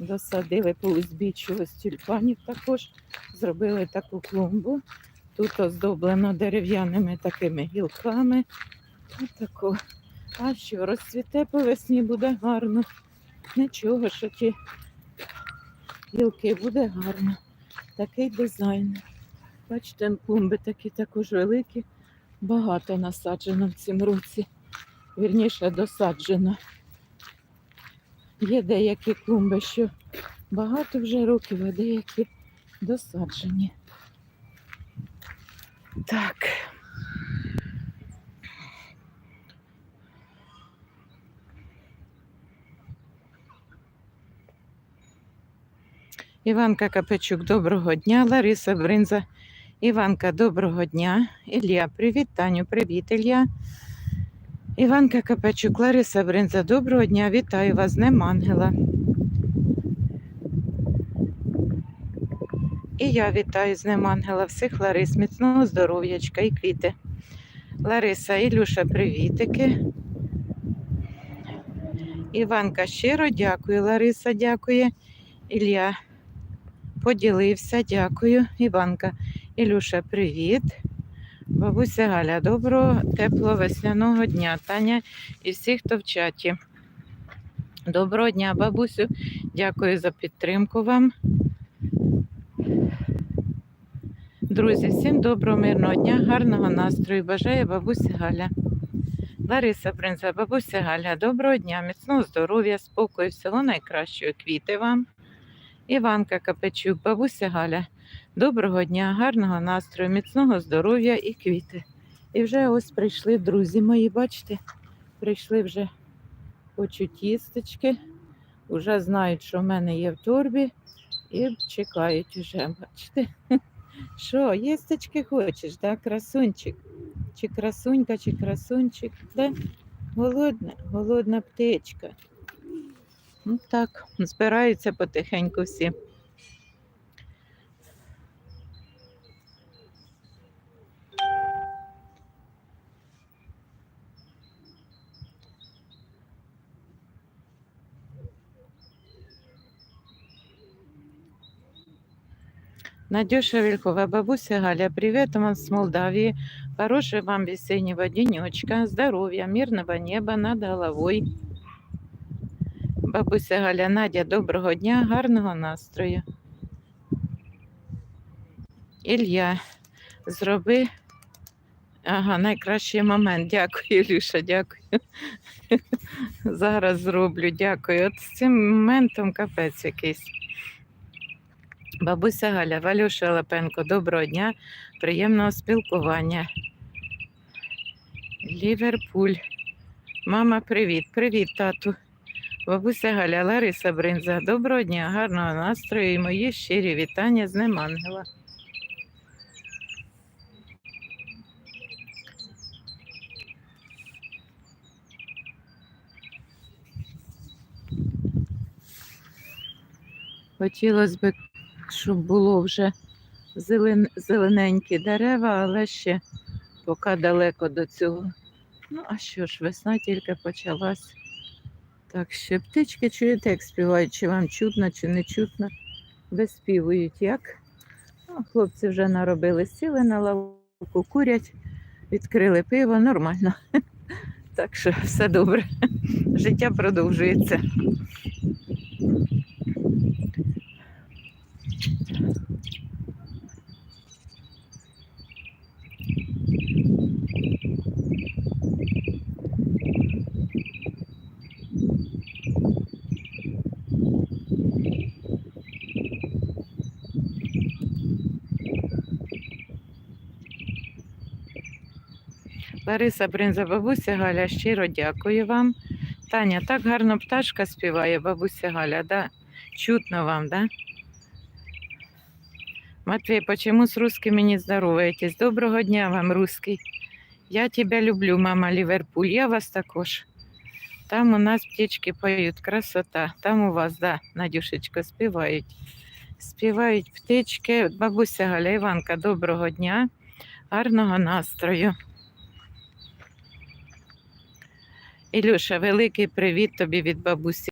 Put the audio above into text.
Досадили по узбіччю ось тюльпанів також. Зробили таку клумбу. Тут оздоблено дерев'яними такими гілками. Отако. А що, розцвіте по весні буде гарно. Нічого, що ті гілки буде гарно. Такий дизайн. Бачите, клумби такі також великі. Багато насаджено в цьому році. Вірніше досаджено. Є деякі клумби, що багато вже років, а деякі досаджені. Так. Іванка Капечук, доброго дня. Лариса Бринза. Іванка, доброго дня. Ілля, привіт, Таню, привіт, Ілля. Іванка Капечук, Лариса Бринза, доброго дня. Вітаю вас з Днем Ангела. І я вітаю з Днем Ангела всіх Ларис, міцного здоров'ячка і квіти. Лариса, Ілюша, привітики. Іванка, щиро дякую. Лариса, дякує. Ілля поділився, дякую. Іванка, Ілюша, привіт. Бабуся Галя, доброго, теплого весняного дня. Таня і всі, хто в чаті. Доброго дня, бабусю. Дякую за підтримку вам. Друзі, всім доброго, мирного дня, гарного настрою. Бажаю бабуся Галя. Лариса Бринза, бабуся Галя, доброго дня, міцного здоров'я, спокою, всього найкращого квіти вам. Іванка Капечук, бабуся Галя, доброго дня, гарного настрою, міцного здоров'я і квіти. І вже ось прийшли друзі мої, бачите, прийшли вже хочуть їстечки, вже знають, що в мене є в торбі, і чекають уже, бачите. Що, їстечки хочеш, да, красунчик? Чи красунька, чи красунчик? Да? Голодна, голодна птичка. Ну так, збираються потихеньку всі. Надюша Вилькова, бабуся Галя, привет вам с Молдавии. Хорошего вам весеннего денечка, здоровья, мирного неба над головой. Бабуся Галя, Надя, доброго дня, гарного настрою. Ілля, зроби. Ага, найкращий момент. Дякую, Ілюша, дякую. Зараз зроблю, дякую. От з цим моментом капець якийсь. Бабуся Галя, Валюша Лапенко, доброго дня, приємного спілкування. Ліверпуль. Мама, привіт, привіт, тату. Бабуся Галя, Лариса Бринза, доброго дня, гарного настрою і мої щирі вітання з Днем Ангела. Хотілося б, щоб було вже зелен... зелененькі дерева, але ще поки далеко до цього. Ну, а що ж, весна тільки почалась. Так що птички чуєте, як співають, чи вам чутно, чи не чутно, виспівують як. Ну, хлопці вже наробили сіли на лавку, курять, відкрили пиво, нормально. Так що все добре. Життя продовжується. Лариса Бринза, бабуся Галя, щиро дякую вам. Таня, так гарно пташка співає, бабуся Галя, да? Чутно вам, да? Матвей, почему с русскими не здороваетесь? Доброго дня вам, русский. Я тебя люблю, мама Ліверпуль. Я вас також. Там у нас птички поють, красота. Там у вас, да, Надюшечко, співають. Співають птички. Бабуся Галя, Іванка, доброго дня, гарного настрою. Ілюша, великий привіт тобі від бабусі.